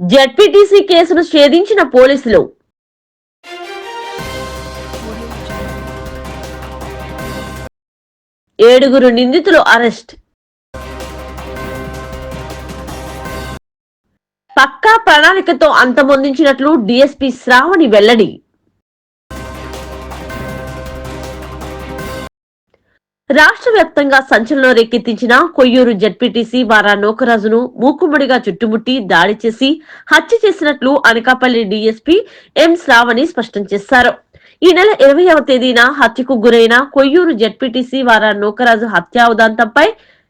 ZPTC కేసును ఛేదించిన పోలీసులు. ఏడుగురు నిందితులు అరెస్ట్. పక్కా ప్రణాళికతో అంతమొందించినట్లు డిఎస్పీ శ్రావణి వెల్లడి. రాష్ట్ర వ్యాప్తంగా సంచలనం రేకెత్తించిన కొయ్యూరు జడ్పీటీసీ వారా నోకరాజును మూకుమ్మడిగా చుట్టుముట్టి దాడి చేసి హత్య చేసినట్లు అనకాపల్లి డీఎస్పీ ఎం శ్రావణి స్పష్టం చేశారు. ఈ నెల ఇరవైవ తేదీన హత్యకు గురైన కొయ్యూరు జడ్పీటీసీ వారా నోకరాజు హత్యా ఉదంతంపై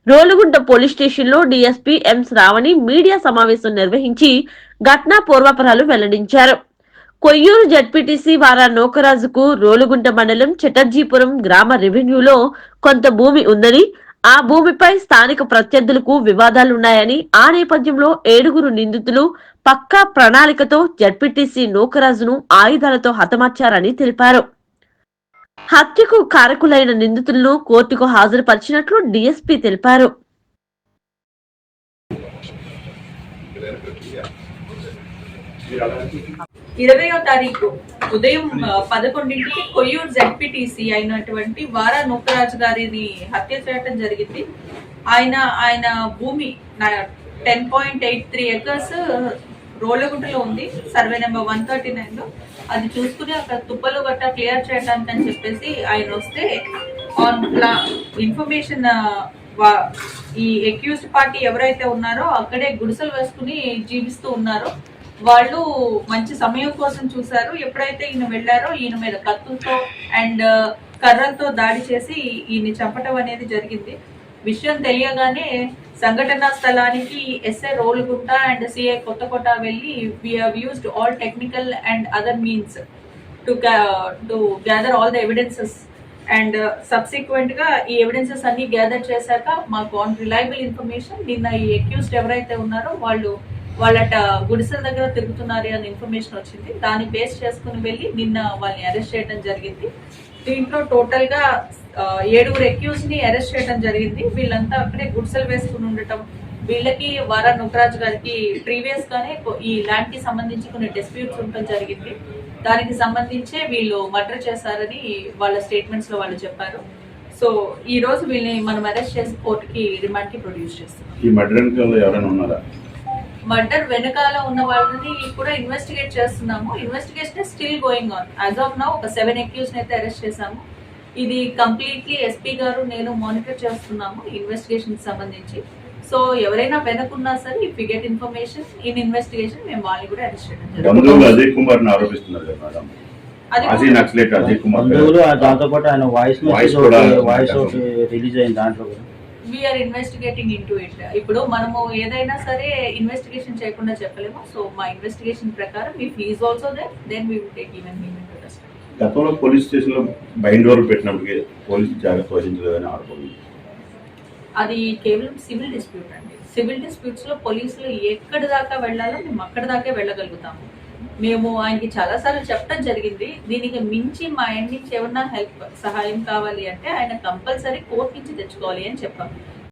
రోలుగుంట పోలీస్ స్టేషన్లో డీఎస్పీ ఎం శ్రావణి మీడియా సమావేశం నిర్వహించి ఘటనా పూర్వాపరాలు వెల్లడించారు. కొయ్యూరు జడ్పీటీసీ వారా నోకరాజుకు రోలుగుంట మండలం చటర్జీపురం గ్రామ రెవెన్యూలో కొంత భూమి ఉందని ఆ భూమిపై స్థానిక ప్రత్యర్థులకు వివాదాలున్నాయని ఆ నేపథ్యంలో ఏడుగురు నిందితులు పక్కా ప్రణాళికతో జడ్పీటీసీ నోకరాజును ఆయుధాలతో హతమార్చారని తెలిపారు. హత్యకు కారకులైన నిందితులను కోర్టుకు హాజరుపరిచినట్లు డీఎస్పీ తెలిపారు. ఇరవయో తారీఖు ఉదయం పదకొండింటికి కొయ్యూరు జెడ్పీటీసీ అయినటువంటి వారా నూకరాజు గారిని హత్య చేయడం జరిగింది. ఆయన ఆయన భూమి ten point eight three acres రోళ్ళగుంటలో ఉంది. సర్వే నెంబర్ వన్ థర్టీ నైన్లో అది చూసుకుని అక్కడ తుప్పలు గట్ట క్లియర్ చేయడానికి అని చెప్పేసి ఆయన వస్తే ఆన్ ఇన్ఫర్మేషన్ ఈ అక్యూజ్డ్ పార్టీ ఎవరైతే ఉన్నారో అక్కడే గుడిసెలు వేసుకుని జీవిస్తూ ఉన్నారో వాళ్ళు మంచి సమయం కోసం చూసారు ఎప్పుడైతే ఈయన వెళ్ళారో ఈయన మీద కత్తులతో అండ్ కర్రలతో దాడి చేసి ఈయన్ని చంపటం అనేది జరిగింది. విషయం తెలియగానే సంఘటనా స్థలానికి ఎస్ఐ రోలుగుంట అండ్ సిఐ కొట్ట వెళ్ళి we used all technical and other means to to gather all the evidences and సబ్సిక్వెంట్గా ఈ ఎవిడెన్సెస్ అన్ని గ్యాదర్ చేశాక మాకు ఆన్ రిలయబుల్ ఇన్ఫర్మేషన్ నిన్న ఈ అక్యూస్డ్ ఎవరైతే ఉన్నారో వాళ్ళు వాళ్ళట గుడిసెల దగ్గర తిరుగుతున్నారు అని ఇన్ఫర్మేషన్ వచ్చింది. దాన్ని బేస్ చేసుకుని వెళ్ళి నిన్న వాళ్ళని అరెస్ట్ చేయడం జరిగింది. దీంట్లో టోటల్గా ఏడుగురు అక్యూజ్ని అరెస్ట్ చేయడం జరిగింది. వీళ్ళంతా అక్కడే గుడిసెలు వేసుకుని ఉండటం వీళ్ళకి వారా నుగరాజ్ గారికి ప్రీవియస్ గానే ఈ ల్యాండ్కి సంబంధించి కొన్ని డిస్ప్యూట్స్ ఉండటం జరిగింది. దానికి సంబంధించే వీళ్ళు మర్డర్ చేశారని వాళ్ళ స్టేట్మెంట్స్లో వాళ్ళు చెప్పారు. సో ఈ రోజు వీళ్ళని మనం అరెస్ట్ చేసి కోర్టుకి రిమాండ్కి ప్రొడ్యూస్ చేస్తాం ఈ మర్డర్ ఎవరైనా ఉన్నారా? మర్డర్ వెనకాల ఉన్న వాళ్ళని కూడా ఇన్వెస్టిగేట్ చేస్తున్నాము. Investigation still going on as of now ఒక సెవెన్ అక్యూస్ అయితే అరెస్ట్ చేశాము. ఇది కంప్లీట్లీ ఎస్పీ గారు నేను మానిటర్ చేస్తున్నాము ఇన్వెస్టిగేషన్ సంబంధించి. సో ఎవరైనా వెనకున్నా సరే if get information in investigation మేము వాళ్ళని కూడా అరెస్ట్ చేయడం అజయ్ కుమార్ ఆరోపిస్తున్నారు కదా నక్సలెట్ అజయ్ కుమార్ దాంతో పాటు ఆయన వాయిస్ వాయిస్ రిలీజ్ అయింది దాంట్లో కూడా. We're investigating into it ఇప్పుడు మనము ఏదైనా సరే ఇన్వెస్టిగేషన్ చేయకుండా చెప్పలేము. సో మా ఇన్వెస్టిగేషన్ ప్రకారం మీ fees also they then we will take even గతంలో పోలీస్ స్టేషన్లో బైండ్ డోర్ పెట్టినప్పటికీ పోలీసు జాగ్రత్త వహించలేదని ఆరోపణ అది కేవలం సివిల్ డిస్ప్యూట్ అండి. సివిల్ డిస్ప్యూట్స్లో పోలీసులు ఎక్కడి దాకా వెళ్ళాలో మేము అక్కడి దాకే వెళ్ళగలుగుతాము. మేము ఆయనకి చాలా సార్లు చెప్పడం జరిగింది. దీనికి మించి మా ఆయన నుంచి ఏమన్నా హెల్ప్ సహాయం కావాలి అంటే ఆయన కంపల్సరీ కోర్టు నుంచి తెచ్చుకోవాలి అని చెప్పాము